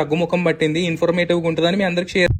తగ్గుముఖం పట్టింది ఇన్ఫర్మేటివ్గా ఉంటుందని మీ అందరికి share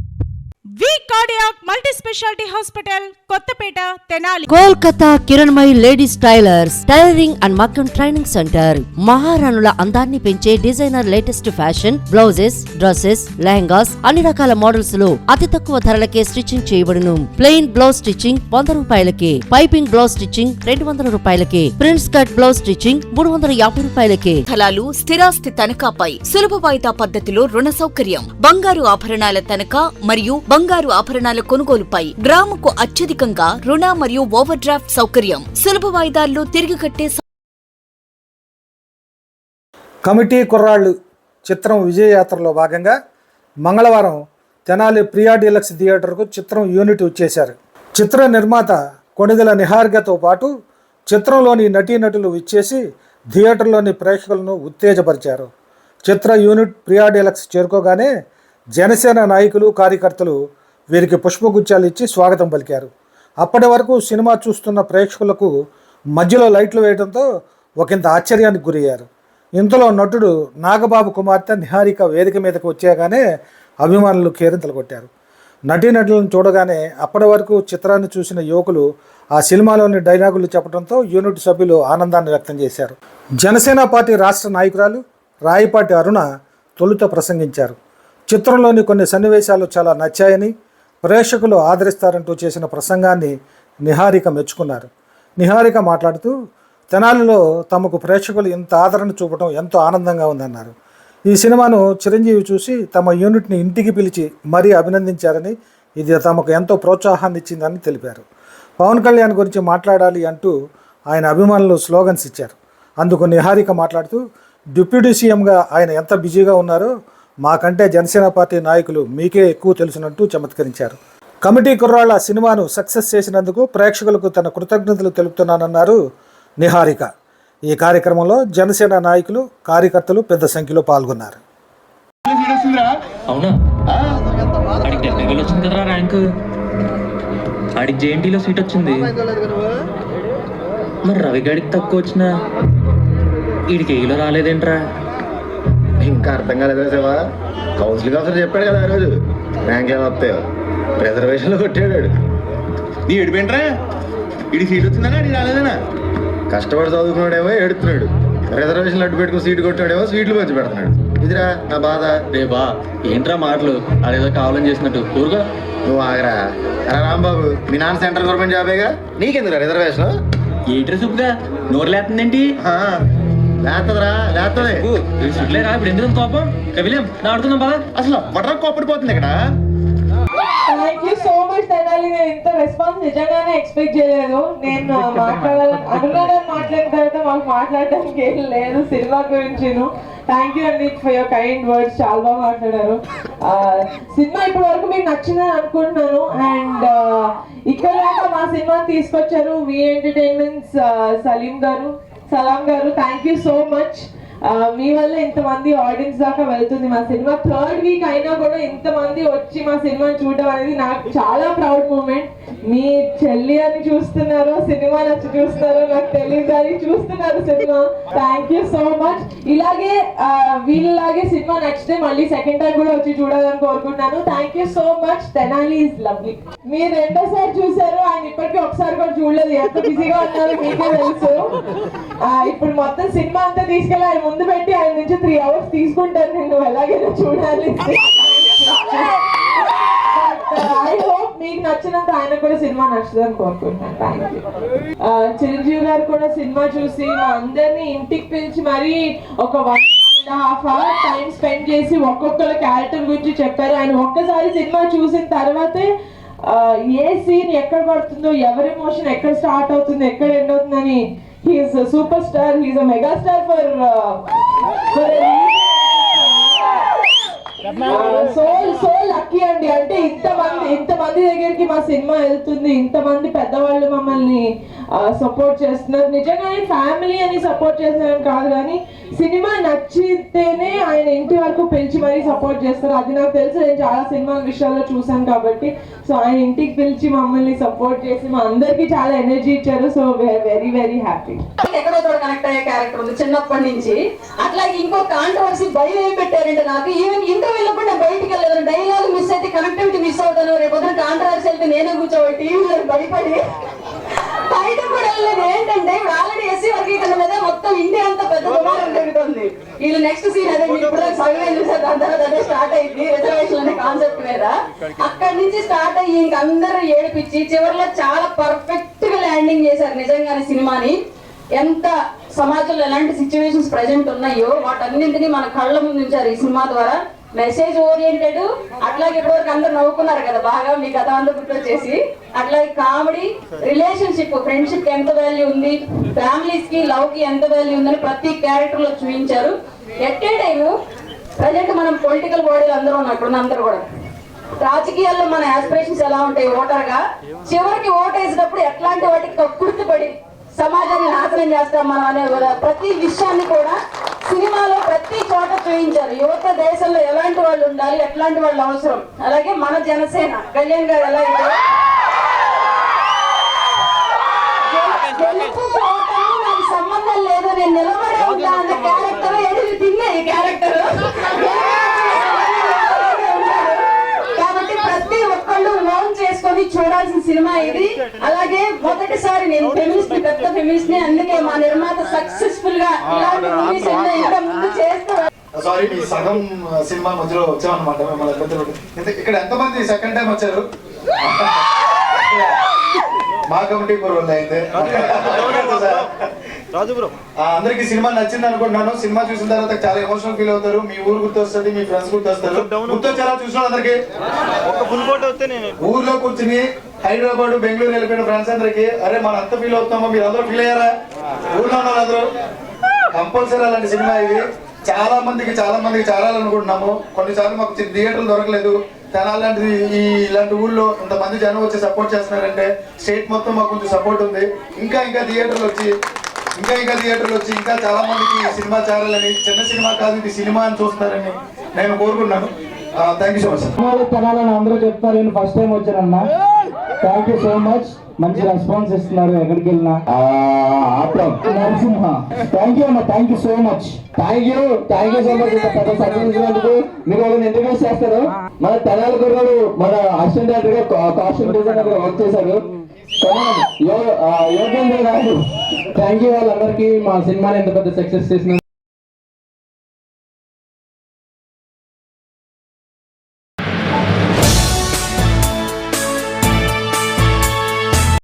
multi speciality hospital Kothapeta Tenali Kolkata Kiranmay ladies tailors tailoring and మగ్గం ట్రైనింగ్ సెంటర్. మహారాణుల అందాన్ని పెంచే designer latest fashion blouses dresses lehengas అన్ని రకాల మోడల్స్లో అతి తక్కువ ధరలకే స్టిచ్చింగ్ చేయబడును. ప్లెయిన్ బ్లౌజ్ స్టిచ్చింగ్ వంద రూపాయలకే పైపింగ్ బ్లౌజ్ స్టిచ్చింగ్ రెండు వందల రూపాయలకే ప్రిన్స్ కట్ బ్లౌజ్ స్టిచ్చింగ్ మూడు వందల యాభై రూపాయలకే. స్థలాలు స్థిరాస్తి తనఖాపై సులభ వాయిదా పద్ధతిలో రుణ సౌకర్యం. బంగారు ఆభరణాల తనఖా మరియు బంగారు ఆభరణాల కొనుగోలుపై గ్రాముకు అత్యధికంగా రుణ మరియు ఓవర్ డ్రాఫ్ట్ సౌకర్యం. సులభ వాయిదాల్లో తిరిగి కట్టే కమిటీ కుర్రాళ్ళు చిత్రం విజయయాత్రలో భాగంగా మంగళవారం తెనాలి ప్రియా డీలక్స్ థియేటర్కు చిత్రం యూనిట్ వచ్చేశారు చిత్ర నిర్మాత కొణిదల నిహారికతో పాటు చిత్రంలోని నటీనటులు విచ్చేసి థియేటర్లోని ప్రేక్షకులను ఉత్తేజపరిచారు. చిత్ర యూనిట్ ప్రియా డీలక్స్ చేరుకోగానే జనసేన నాయకులు కార్యకర్తలు వీరికి పుష్పగుచ్చాలు ఇచ్చి స్వాగతం పలికారు. అప్పటి వరకు సినిమా చూస్తున్న ప్రేక్షకులకు మధ్యలో లైట్లు వేయడంతో ఒకంత ఆశ్చర్యానికి గురయ్యారు. ఇంతలో నటుడు నాగబాబు కుమార్తె నిహారిక వేదిక మీదకు వచ్చాగానే అభిమానులు కేరింతలు కొట్టారు. నటీనటులను చూడగానే అప్పటి వరకు చిత్రాన్ని చూసిన యువకులు ఆ సినిమాలోని డైలాగులు చెప్పడంతో యూనిట్ సభ్యులు ఆనందాన్ని వ్యక్తం చేశారు. జనసేన పార్టీ రాష్ట్ర నాయకురాలు రాయపాటి అరుణ తొలుత ప్రసంగించారు. చిత్రంలోని కొన్ని సన్నివేశాలు చాలా నచ్చాయని ప్రేక్షకులు ఆదరిస్తారంటూ చేసిన ప్రసంగాన్ని నిహారిక మెచ్చుకున్నారు. నిహారిక మాట్లాడుతూ తెనాలిలో తమకు ప్రేక్షకులు ఇంత ఆదరణ చూపడం ఎంతో ఆనందంగా ఉందన్నారు. ఈ సినిమాను చిరంజీవి చూసి తమ యూనిట్ని ఇంటికి పిలిచి మరీ అభినందించారని ఇది తమకు ఎంతో ప్రోత్సాహాన్ని ఇచ్చిందని తెలిపారు. పవన్ కళ్యాణ్ గురించి మాట్లాడాలి అంటూ ఆయన అభిమానులు స్లోగన్స్ ఇచ్చారు. అందుకు నిహారిక మాట్లాడుతూ డిప్యూటీ సీఎంగా ఆయన ఎంత బిజీగా ఉన్నారో మాకంటే జనసేన పార్టీ నాయకులు మీకే ఎక్కువ తెలుసునంటూ చమత్కరించారు. కమిటీ కుర్రాళ్ళ సినిమాను సక్సెస్ చేసినందుకు ప్రేక్షకులకు తన కృతజ్ఞతలు తెలుపుతున్నానన్నారు నిహారిక. ఈ కార్యక్రమంలో జనసేన నాయకులు కార్యకర్తలు పెద్ద సంఖ్యలో పాల్గొన్నారు. ఆడికి జేఎన్టీలో సీట్ వచ్చింది. మరి రవి గడికి తక్కువ వచ్చినా వీడికి ఏలో రాలేదేంట్రా? ఇంకా అర్థం కాలేదా శివా. కౌన్సిలింగ్ ఆఫీసర్ చెప్పాడు కదా ఆ రోజు. ర్యాంక్ ఏమి వస్తాయో రిజర్వేషన్లో కొట్టాడు వాడు. నీ ఏడిపోయింట్రా ఇడి సీట్ వచ్చిందనా? ఇది రాలేదనా? కష్టపడి చదువుకున్నాడేమో ఏడుతున్నాడు రిజర్వేషన్లు అడ్డు పెట్టుకుని సీటు కొట్టాడేమో స్వీట్లు పంచి పెడుతున్నాడు. ఇదిరా నా బాధ. రే బా ఏంట్రా మాటలు? అదేదో కావాలని చేసినట్టు. ఊరుగా నువ్వు ఆగరా. అరే రాంబాబు మీ నాన్న సెంట్రల్ గవర్నమెంట్ జాబేగా? నీకెందుకురా రిజర్వేషన్ ఏంట్రా సుబ్బుగా? నోరు లేస్తుందేంటి ఇప్పుడు ఎందుకు అంత కోపం? కవిలేం నా ఆడుతున్నాం బాగా అసలు వడ్రా కోపడిపోతుంది ఇక్కడ. Thank you so much Tenali. నేను ఇంత రెస్పాన్స్ నిజంగానే ఎక్స్పెక్ట్ చేయలేదు. నేను మాట్లాడాలని అనుకున్నాను మాట్లాడిన తర్వాత మాకు మాట్లాడడానికి ఏం లేదు. సినిమా గురించి థ్యాంక్ యూ అండి ఫర్ యువర్ కైండ్ వర్డ్స్ చాలా బాగా మాట్లాడారు. సినిమా ఇప్పటి వరకు మీకు నచ్చిందని అనుకుంటున్నాను. అండ్ ఇక్కడ మా సినిమా తీసుకొచ్చారు. వి ఎంటర్టైన్మెంట్స్ సలీం గారు. సలాం గారు థ్యాంక్ యూ సో మచ్ మీ వల్ల ఇంతమంది ఆడియన్స్ దాకా వెళ్తుంది మా సినిమా. థర్డ్ వీక్ అయినా కూడా ఇంతమంది వచ్చి మా సినిమాని చూడడం అనేది నాకు చాలా ప్రౌడ్ మూమెంట్ మీ చెల్లి అని చూస్తున్నారు సినిమా నచ్చి చూస్తున్నారు నాకు తెలియదు కానీ చూస్తున్నారు cinema. Thank you so much ఇలాగే వీళ్ళలాగే సినిమా నెక్స్ట్ డే మళ్ళీ సెకండ్ టైం కూడా వచ్చి చూడాలని కోరుకుంటున్నాను. Thank you so much Tenali is lovely మీరు రెండోసారి చూసారు ఆయన ఇప్పటికీ ఒకసారి కూడా చూడలేదు. ఎంత బిజీగా ఉన్నారో మీకే తెలుసు. ఇప్పుడు మొత్తం సినిమా అంతా తీసుకెళ్ళి ఆయన ముందు పెట్టి ఆయన నుంచి త్రీ అవర్స్ తీసుకుంటాను నేను ఎలాగైనా చూడాలి. ఐ హోప్ మీకు నచ్చినంత ఆయన కూడా సినిమా నచ్చుదని కోరుకుంటున్నాను. థ్యాంక్ యూ uh, చిరంజీవి గారు కూడా సినిమా చూసి మా అందరినీ ఇంటికి పిలిచి మరీ ఒక one and half hour time spend చేసి ఒక్కొక్కరు క్యారెక్టర్ గురించి చెప్పారు. ఆయన ఒక్కసారి సినిమా చూసిన తర్వాతే uh, ఏ సీన్ ఎక్కడ పడుతుందో ఎవరి ఎమోషన్ ఎక్కడ స్టార్ట్ అవుతుంది ఎక్కడ ఎండ్ అవుతుందని he's super star he's a mega star for so so lucky అండి. అంటే ఇంత మంది ఇంత మంది దగ్గరికి మా సినిమా వెళ్తుంది. ఇంత మంది పెద్దవాళ్ళు మమ్మల్ని సపోర్ట్ చేస్తున్నారు. నిజంగానే ఫ్యామిలీ అని సపోర్ట్ చేస్తున్నారని కాదు కానీ సినిమా నచ్చితేనే ఆయన ఇంటి వరకు పిలిచి మరీ సపోర్ట్ చేస్తారు. అది నాకు తెలుసు. నేను చాలా సినిమా విషయాల్లో చూసాను కాబట్టి. సో ఆయన ఇంటికి పిలిచి మమ్మల్ని సపోర్ట్ చేసి మా అందరికి చాలా ఎనర్జీ ఇచ్చారు. సో వెరీ వెరీ హ్యాపీ ఎక్కడో చోట కనెక్ట్ అయ్యే క్యారెక్టర్ ఉంది. చిన్నప్పటి నుంచి. అట్లాగే ఇంకో కాంట్రవర్సీ భయం ఏం పెట్టారంటే నాకు ఈవెన్ ఇంటర్వ్యూలో కూడా బయటికి వెళ్ళలేదు డైలాగ్ మిస్ అయితే కనెక్టివిటీ మిస్ అవుతాను. రేపు పొద్దున కాంట్రవర్సీ వెళ్తే నేనే కూర్చోవాలి. టీవీలో భయపడి. బయట కూడా వెళ్ళలేదు. ఏంటంటే ఇప్పుడు ఆల్రెడీ ఎస్సీ వర్గీకరణ మీద మొత్తం ఇండియా అంతా పెద్ద దుమారం జరుగుతుంది వీళ్ళు నెక్స్ట్ సీన్ అదే మీరు ఇప్పుడు సగమే చూసారు. దాని తర్వాత అదే స్టార్ట్ అయింది. రిజర్వేషన్ అనే కాన్సెప్ట్ మీద. అక్కడి నుంచి స్టార్ట్ అయ్యి ఇంక అందరూ ఏడిపించి చివరిలో చాలా పర్ఫెక్ట్గా ల్యాండింగ్ చేశారు నిజంగానే సినిమాని. ఎంత సమాజంలో ఎలాంటి సిచ్యువేషన్స్ ప్రజెంట్ ఉన్నాయో వాటన్నింటినీ మన కళ్ళ ముందు ఉంచారు ఈ సినిమా ద్వారా. మెసేజ్ ఓరియంటెడ్ అట్లాగే ఇప్పటివరకు అందరు నవ్వుకున్నారు కదా బాగా మీ కథ అందరూ గుర్తొచ్చేసి. అట్లాగే కామెడీ రిలేషన్షిప్ ఫ్రెండ్షిప్ ఎంత వాల్యూ ఉంది ఫ్యామిలీస్కి లవ్కి ఎంత వాల్యూ ఉందని ప్రతి క్యారెక్టర్లో చూపించారు. ఎట్ ఏ టైం ప్రజెంట్ మనం పొలిటికల్ బాడీలు అందరూ ఉన్నాం ఇప్పుడు అందరూ కూడా. రాజకీయాల్లో మన ఆస్పిరేషన్స్ ఎలా ఉంటాయి ఓటర్గా చివరికి ఓట్ ఎట్లాంటి వాటికి కక్కుర్తిపడి సమాజాన్ని నాశనం చేస్తాం మనం అనే ప్రతి విషయాన్ని కూడా సినిమాలో ప్రతి చోట చూపించారు యువత దేశంలో ఎలాంటి వాళ్ళు ఉండాలి ఎట్లాంటి వాళ్ళు అవసరం? అలాగే మన జనసేన కళ్యాణ్ గారు ఎలా అయితే నాకు సంబంధం లేదు నేను నిలబడే ఉంటా అన్న క్యారెక్టర్ ఎడిగి తిన్నా క్యారెక్టర్ కాబట్టి ప్రతి ఒక్కళ్ళు ఓన్ చేసుకొని చూడాల్సిన సినిమా ఇది. అలాగే మొదటిసారి నేను ఫెమినిస్ట్ పెద్ద ఫెమినిస్ట్ని అందుకే మా నిర్మాత సక్సెస్ఫుల్గా ఇలాంటి మూవీస్ ముందు సారీ మీ సగం సినిమా మధ్యలో వచ్చామన్నమాట మిమ్మల్ని ఇబ్బంది ఇక్కడ ఎంతమంది సెకండ్ టైం వచ్చారు? మా కమిటీ కుర్రోళ్ళు అయితే అందరికీ సినిమా నచ్చింది అనుకుంటున్నాను. సినిమా చూసిన తర్వాత చాలా ఎమోషనల్ ఫీల్ అవుతారు. మీ ఊరు గుర్తొస్తుంది మీ ఫ్రెండ్స్ గుర్తొస్తారు. గుర్తొచ్చారా చూసిన అందరికి ఊర్లో కూర్చుని హైదరాబాద్ బెంగళూరు వెళ్ళిపోయిన ఫ్రెండ్స్ అందరికి అరే మన అంత ఫీల్ అవుతున్నామో? మీరు అందరూ ఫీల్ అయ్యారా? ఊళ్ళో ఉన్న కంపల్సరీ అలాంటి సినిమా ఇది. చాలా మందికి చాలా మందికి చాలాలనుకుంటున్నాము కొన్నిసార్లు మాకు చి- థియేటర్లు దొరకలేదు. తెనాలాంటిది ఈ ఇలాంటి ఊళ్ళో ఇంతమంది జనం వచ్చి సపోర్ట్ చేస్తున్నారంటే స్టేట్ మొత్తం మాకు కొంచెం సపోర్ట్ ఉంది. ఇంకా ఇంకా థియేటర్లు వచ్చి ఇంకా ఇంకా థియేటర్లు వచ్చి ఇంకా చాలా మందికి ఈ సినిమా చేరాలని చిన్న సినిమా కాదు ఇది సినిమా అని చూస్తున్నారని నేను కోరుకున్నాను థ్యాంక్ యూ సో మచ్ తెనాలని అందరూ చెప్తారు నేను ఫస్ట్ టైం వచ్చానన్నా. థ్యాంక్ యూ సో మచ్ మంచి రెస్పాన్స్ ఇస్తున్నారు. ఎక్కడికి వెళ్ళినా. నరసింహ. థ్యాంక్ యూ అన్న thank you so much thank you thank you so much ఇంత పెద్ద సక్సెస్ ఇచ్చినందుకు మీరు ఒక ఇంటర్వ్యూస్ చేస్తారు? మన తెనాలి కుర్రాడు మన అసిస్టెంట్ డైరెక్టర్గా కాస్ట్యూమ్ డిజైనర్గా వర్క్ చేశారు యోగేంద్ర గారు. థ్యాంక్ యూ వాళ్ళందరికీ. మా సినిమాని ఇంత పెద్ద సక్సెస్ చేసిన